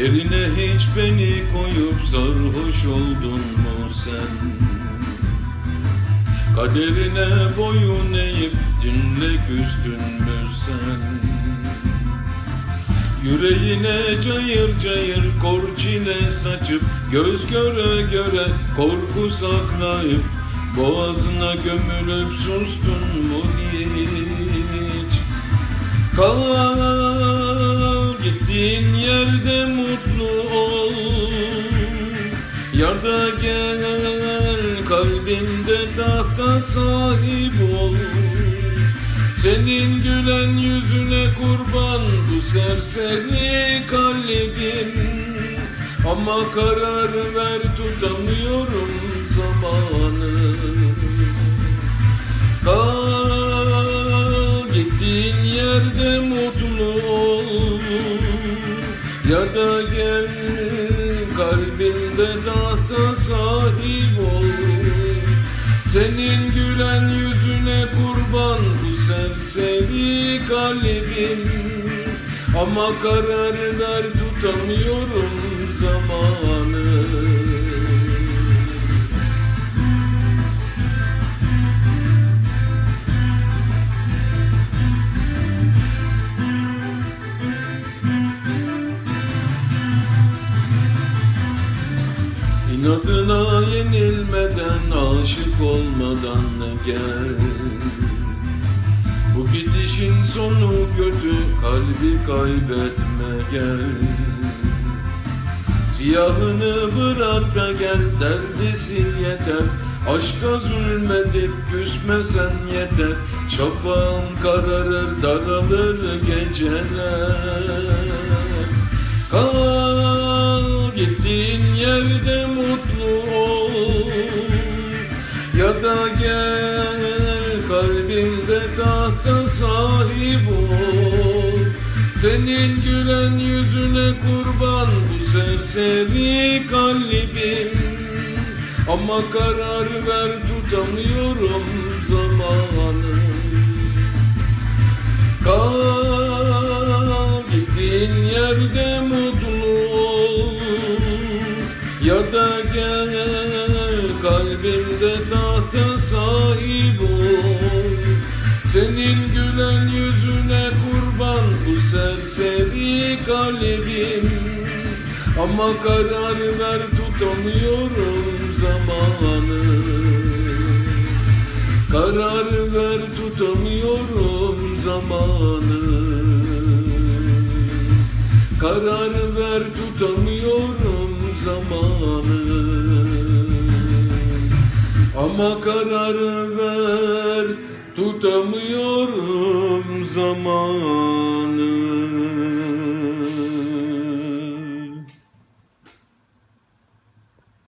Yerine hiç beni koyup sarhoş oldun mu sen? Kaderine boyun eğip dünle küstün mü sen? Yüreğine cayır cayır kor çile saçıp Göz göre göre korku saklayıp Boğazına gömülüp sustun mu hiç? Kal gittiğin yerde mutlu ol. Yarda gel kalbinde tahta sahip ol. Senin gülen yüzüne kurban bu serseri kalbim. Ama karar ver tutamıyorum Ya da gel kalbinde tahta sahip ol Senin gülen yüzüne kurban bu serseri kalbim. Ama karar ver tutamıyorum zamanı İnadına yenilmeden aşık olmadan gel? Bu gidişin sonu kötü kalbi kaybetme gel. Siyahını bırak da gel derdi sil yeter. Aşka zulmedip küsmesen yeter. Şafağın kararır daralır geceler Senin gülen yüzüne kurban bu serseri kalbim. Ama karar ver tutamıyorum zamanı. Kal gittiğin yerde mutlu ol. Ya da gel kalbimde tahta sahip ol. Senin gülen yüzüne kurban serseri kalbim. Ama karar ver tutamıyorum zamanı. Karar ver tutamıyorum zamanı. Karar ver tutamıyorum zamanı. Ama karar ver Tutamıyorum zamanı.